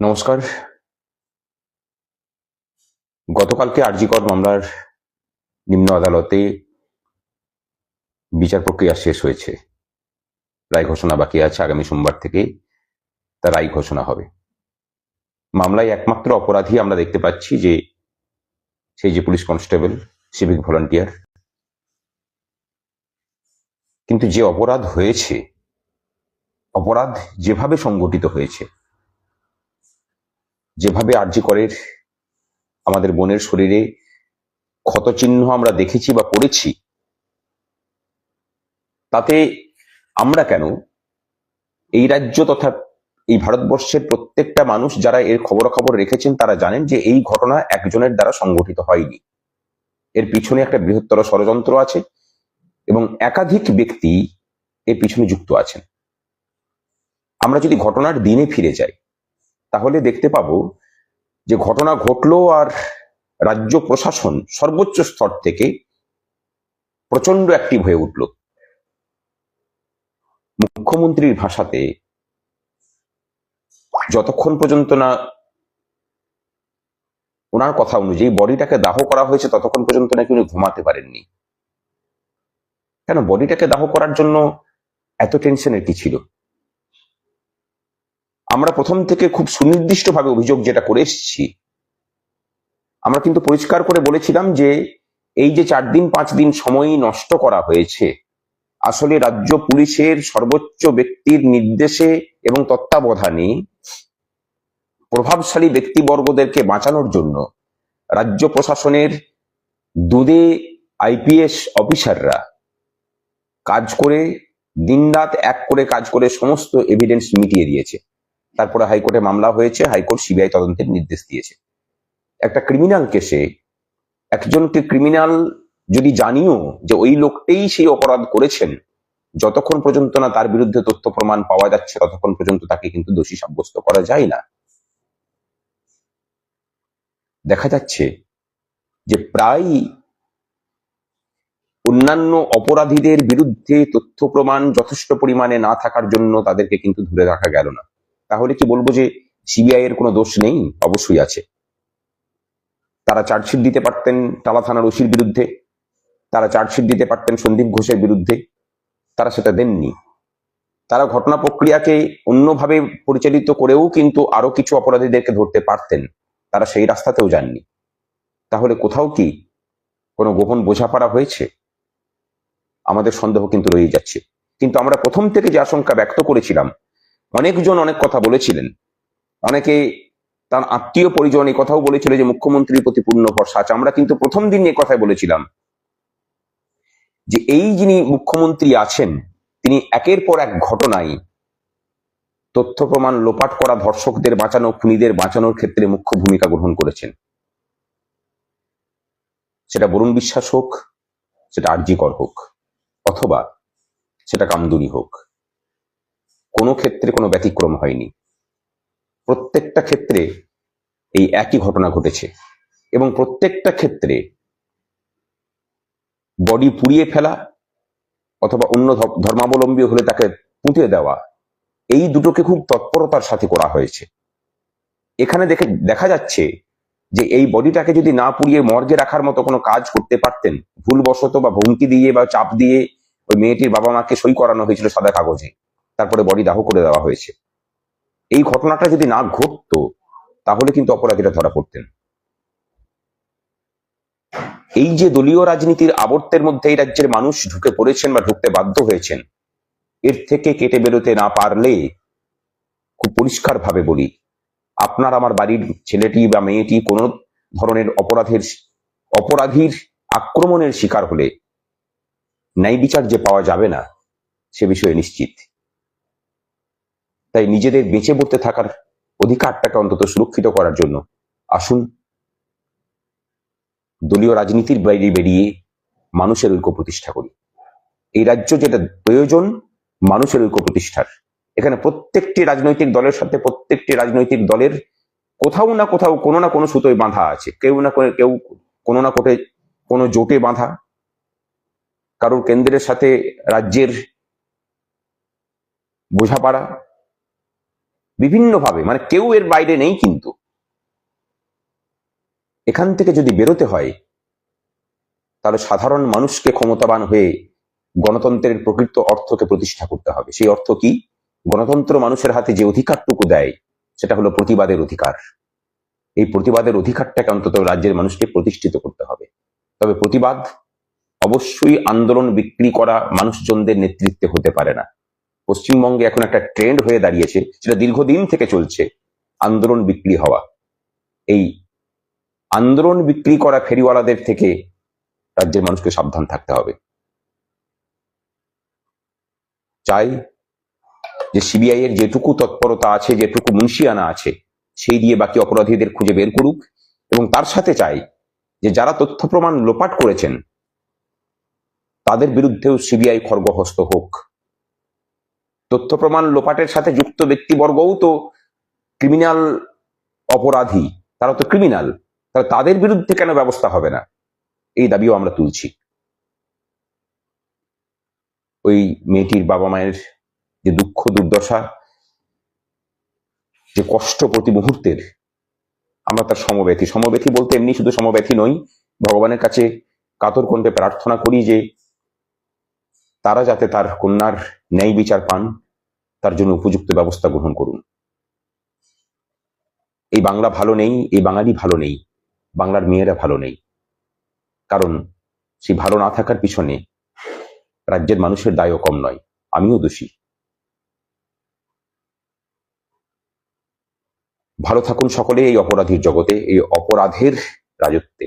নমস্কার। গতকালকে আরজিকর মামলার নিম্ন আদালতে বিচার প্রক্রিয়া শেষ হয়েছে। রায় ঘোষণা বাকি আছে, আগামী সোমবার থেকে তার রায় ঘোষণা হবে। মামলায় একমাত্র অপরাধী আমরা দেখতে পাচ্ছি যে, সেই যে পুলিশ কনস্টেবল, সিভিক ভলান্টিয়ার। কিন্তু যে অপরাধ হয়েছে, অপরাধ যেভাবে সংগঠিত হয়েছে যেভাবে আরজি করের আমাদের বোনের শরীরে ক্ষতচিহ্ন আমরা দেখেছি বা পড়েছি, তাতে আমরা কেন এই রাজ্য তথা এই ভারতবর্ষের প্রত্যেকটা মানুষ যারা এর খবরাখবর রেখেছেন তারা জানেন যে এই ঘটনা একজনের দ্বারা সংগঠিত হয়নি। এর পিছনে একটা বৃহত্তর ষড়যন্ত্র আছে এবং একাধিক ব্যক্তি এর পিছনে যুক্ত আছেন। আমরা যদি ঘটনার দিনে ফিরে যাই তাহলে দেখতে পাবো যে ঘটনা ঘটলো আর রাজ্য প্রশাসন সর্বোচ্চ স্তর থেকে প্রচণ্ড অ্যাক্টিভ হয়ে উঠল। মুখ্যমন্ত্রীর ভাষাতে যতক্ষণ পর্যন্ত না ওনার কথা অনুযায়ী বডিটাকে দাহ করা হয়েছে, ততক্ষণ পর্যন্ত নাকি উনি ঘুমাতে পারেননি। কেন? বডিটাকে দাহ করার জন্য এত টেনশনের কি ছিল? আমরা প্রথম থেকে খুব সুনির্দিষ্টভাবে অভিযোগ যেটা করে এসেছি, আমরা কিন্তু পরিষ্কার করে বলেছিলাম যে এই যে চার দিন, পাঁচ দিন সময় নষ্ট করা হয়েছে, আসলে রাজ্য পুলিশের সর্বোচ্চ ব্যক্তির নির্দেশে এবং তত্ত্বাবধানে প্রভাবশালী ব্যক্তিবর্গদেরকে বাঁচানোর জন্য রাজ্য প্রশাসনের দুদে আইপিএস অফিসাররা কাজ করে, দিনরাত এক করে কাজ করে সমস্ত এভিডেন্স মিটিয়ে দিয়েছে। তারপরে হাইকোর্টে মামলা হয়েছে, হাইকোর্ট সিবিআই তদন্তের নির্দেশ দিয়েছে। একটা ক্রিমিনাল কেসে একজনকে ক্রিমিনাল যদি জানিও যে ওই লোকটাই সেই অপরাধ করেছেন, যতক্ষণ পর্যন্ত না তার বিরুদ্ধে তথ্য প্রমাণ পাওয়া যাচ্ছে, ততক্ষণ পর্যন্ত তাকে কিন্তু দোষী সাব্যস্ত করা যায় না। দেখা যাচ্ছে যে প্রায় অন্যান্য অপরাধীদের বিরুদ্ধে তথ্য প্রমাণ যথেষ্ট পরিমাণে না থাকার জন্য তাদেরকে কিন্তু ধরে রাখা গেল না। তাহলে কি বলব যে সিবিআই এর কোনো দোষ নেই? অবশ্যই আছে। তারা চার্জশিট দিতে পারতেন টালা থানার ওসির বিরুদ্ধে, তারা চার্জশিট দিতে পারতেন সন্দীপ ঘোষের বিরুদ্ধে, তারা সেটা দেননি। তারা ঘটনা প্রক্রিয়াকে অন্যভাবে পরিচালিত করেও কিন্তু আরও কিছু অপরাধীদেরকে ধরতে পারতেন। তারা সেই রাস্তাতেও যাননি। তাহলে কোথাও কি কোনো গোপন বোঝাপড়া হয়েছে? আমাদের সন্দেহ কিন্তু রয়ে যাচ্ছে। কিন্তু আমরা প্রথম থেকে যে আশঙ্কা ব্যক্ত করেছিলাম অনেকজন অনেক কথা বলেছিলেন। অনেকে তার আত্মীয় পরিজন এই কথাও বলেছিল যে মুখ্যমন্ত্রীর প্রতি পূর্ণ ভরসা আছে। আমরা কিন্তু প্রথম দিন এই কথাই বলেছিলাম যে এই যিনি মুখ্যমন্ত্রী আছেন, তিনি একের পর এক ঘটনায় তথ্য প্রমাণ লোপাট করা ধর্ষকদের বাঁচানো, খুনিদের বাঁচানোর ক্ষেত্রে মুখ্য ভূমিকা গ্রহণ করেছেন। সেটা বরুণ বিশ্বাস হোক, সেটা আরজিকর হোক, অথবা সেটা কামদুনি হোক। কোনো ক্ষেত্রে কোনো ব্যতিক্রম হয়নি। প্রত্যেকটা ক্ষেত্রে এই একই ঘটনা ঘটেছে এবং প্রত্যেকটা ক্ষেত্রে বডি পুড়িয়ে ফেলা অথবা অন্য ধর্মাবলম্বী হলে তাকে পুঁতে দেওয়া, এই দুটোকে খুব তৎপরতার সাথে করা হয়েছে। এখানে দেখে, দেখা যাচ্ছে যে এই বডিটাকে যদি না পুড়িয়ে মর্গে রাখার মতো কোনো কাজ করতে পারতেন, ভুলবশত বা হুমকি দিয়ে বা চাপ দিয়ে ওই মেয়েটির বাবা মাকে সই করানো হয়েছিল সাদা কাগজে তারপরে বডি দাহ করে দেওয়া হয়েছে। এই ঘটনাটা যদি না ঘটতো, তাহলে কিন্তু অপরাধীরা ধরা পড়তেন। এই যে দলীয় রাজনীতির আবর্তের মধ্যে এই রাজ্যের মানুষ ঢুকে পড়েছেন বা ঢুকতে বাধ্য হয়েছেন, এর থেকে কেটে বেরোতে না পারলে খুব পরিষ্কার ভাবে বলি, আপনার আমার বাড়ির ছেলেটি বা মেয়েটি কোনো ধরনের অপরাধের অপরাধীর আক্রমণের শিকার হলে ন্যায় বিচার যে পাওয়া যাবে না, সে বিষয়ে নিশ্চিত। তাই নিজেদের বেঁচে পড়তে থাকার অধিকারটাকে অন্তত সুরক্ষিত করার জন্য আসুন দলীয় রাজনীতির বাইরে বেরিয়ে মানুষের ঐক্য প্রতিষ্ঠা করি। এই রাজ্য যেটা প্রয়োজন, মানুষের ঐক্য প্রতিষ্ঠার। এখানে প্রত্যেকটি রাজনৈতিক দলের সাথে প্রত্যেকটি রাজনৈতিক দলের কোথাও না কোথাও কোনো না কোনো সুতোয় বাঁধা আছে। কেউ না কেউ কোনো না কোটে কোনো জোটে বাঁধা। কারোর কেন্দ্রের সাথে রাজ্যের বোঝাপড়া বিভিন্নভাবে মানে কেউ এর বাইরে নেই কিন্তু। এখান থেকে যদি বেরোতে হয়, তাহলে সাধারণ মানুষকে ক্ষমতাবান হয়ে গণতন্ত্রের প্রকৃত অর্থকে প্রতিষ্ঠা করতে হবে। সেই অর্থ কি? গণতন্ত্র মানুষের হাতে যে অধিকারটুকু দেয়, সেটা হলো প্রতিবাদের অধিকার। এই প্রতিবাদের অধিকারটাকে অন্তত রাজ্যের মানুষকে প্রতিষ্ঠিত করতে হবে। তবে প্রতিবাদ অবশ্যই আন্দোলন বিক্রি করা মানুষজনদের নেতৃত্বে হতে পারে না। পশ্চিমবঙ্গে এখন একটা ট্রেন্ড হয়ে দাঁড়িয়েছে, সেটা দীর্ঘদিন থেকে চলছে, আন্দোলন বিক্রি হওয়া। এই আন্দোলন বিক্রি করা ফেরিওয়ালাদের থেকে রাজ্যের মানুষকে সাবধান থাকতে হবে। চাই যে সিবিআই এর যেটুকু তৎপরতা আছে, যেটুকু মুন্সিয়ানা আছে, সেই দিয়ে বাকি অপরাধীদের খুঁজে বের করুক, এবং তার সাথে চাই যে যারা তথ্য প্রমাণ লোপাট করেছেন, তাদের বিরুদ্ধেও সিবিআই খর্গহস্ত হোক। তথ্য প্রমাণ লোপাটের সাথে যুক্ত ব্যক্তিবর্গও তো ক্রিমিনাল অপরাধী। তারা তো ক্রিমিনাল তাহলে তাদের বিরুদ্ধে কেন ব্যবস্থা হবে না? এই দাবিও আমরা তুলছি। ওই মেয়েটির বাবা মায়ের যে দুঃখ দুর্দশা, যে কষ্ট প্রতি মুহূর্তের, আমরা তার সমব্যথী। সমব্যথী বলতে এমনি শুধু সমব্যথী নই, ভগবানের কাছে কাতর কণ্ঠে প্রার্থনা করি যে তারা যাতে তার কন্যার ন্যায় বিচার পান তার জন্য উপযুক্ত ব্যবস্থা গ্রহণ করুন। এই বাংলা ভালো নেই, এই বাঙালি ভালো নেই, বাংলার মেয়েরা ভালো নেই। কারণ সেই ভালো না থাকার পিছনে রাজ্যের মানুষের দায়ও কম নয়, আমিও দোষী। ভালো থাকুন সকলে এই অপরাধীর জগতে, এই অপরাধের রাজত্বে।